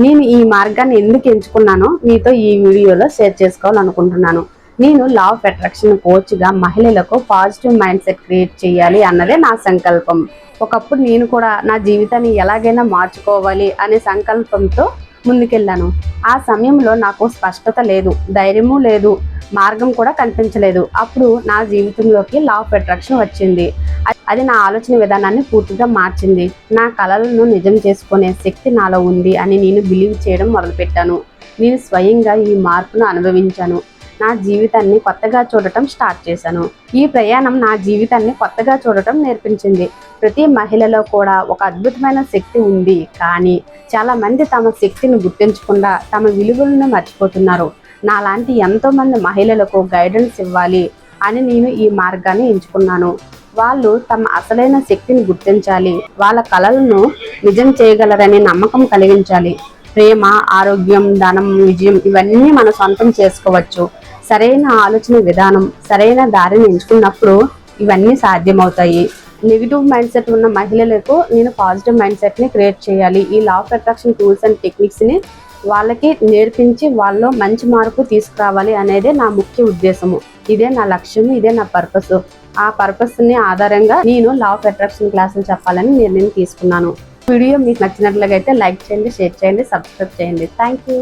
నేను ఈ మార్గాన్ని ఎందుకు ఎంచుకున్నానో మీతో ఈ వీడియోలో షేర్ చేసుకోవాలనుకుంటున్నాను. నేను లా ఆఫ్ అట్రాక్షన్ కోచ్గా మహిళలకు పాజిటివ్ మైండ్ సెట్ క్రియేట్ చేయాలి అన్నదే నా సంకల్పం. ఒకప్పుడు నేను కూడా నా జీవితాన్ని ఎలాగైనా మార్చుకోవాలి అనే సంకల్పంతో ముందుకెళ్ళాను. ఆ సమయంలో నాకు స్పష్టత లేదు ధైర్యము లేదు మార్గం కూడా కనిపించలేదు. అప్పుడు నా జీవితంలోకి లా ఆఫ్ అట్రాక్షన్ వచ్చింది. అది నా ఆలోచన విధానాన్ని పూర్తిగా మార్చింది. నా కళలను నిజం చేసుకునే శక్తి నాలో ఉంది అని నేను బిలీవ్ చేయడం మొదలుపెట్టాను. నేను స్వయంగా ఈ మార్పును అనుభవించాను. నా జీవితాన్ని కొత్తగా చూడటం స్టార్ట్ చేశాను. ఈ ప్రయాణం నా జీవితాన్ని కొత్తగా చూడటం నేర్పించింది. ప్రతి మహిళలో కూడా ఒక అద్భుతమైన శక్తి ఉంది. కానీ చాలా మంది తమ శక్తిని గుర్తించకుండా తమ విలువలను మర్చిపోతున్నారు. నాలాంటి ఎంతోమంది మహిళలకు గైడెన్స్ ఇవ్వాలి. అని నేను ఈ మార్గాన్ని ఎంచుకున్నాను. వాళ్ళు తమ అసలైన శక్తిని గుర్తించాలి. వాళ్ళ కళలను నిజం చేయగలరనే నమ్మకం కలిగించాలి. ప్రేమ ఆరోగ్యం ధనం విజయం ఇవన్నీ మన సొంతం చేసుకోవచ్చు. సరైన ఆలోచన విధానం సరైన దారిని ఎంచుకున్నప్పుడు ఇవన్నీ సాధ్యమవుతాయి. నెగిటివ్ మైండ్ సెట్ ఉన్న మహిళలకు నేను పాజిటివ్ మైండ్ సెట్ని క్రియేట్ చేయాలి. ఈ law of attraction tools and టెక్నిక్స్ని వాళ్ళకి నేర్పించి వాళ్ళలో మంచి మార్పు తీసుకురావాలి అనేదే నా ముఖ్య ఉద్దేశము. ఇదే నా లక్ష్యం ఇదే నా పర్పస్. ఆ పర్పస్ని ఆధారంగా నేను లా ఆఫ్ అట్రాక్షన్ క్లాసులు చెప్పాలని నిర్ణయం తీసుకున్నాను. వీడియో మీకు నచ్చినట్లయితే లైక్ చేయండి షేర్ చేయండి సబ్స్క్రైబ్ చేయండి. Thank you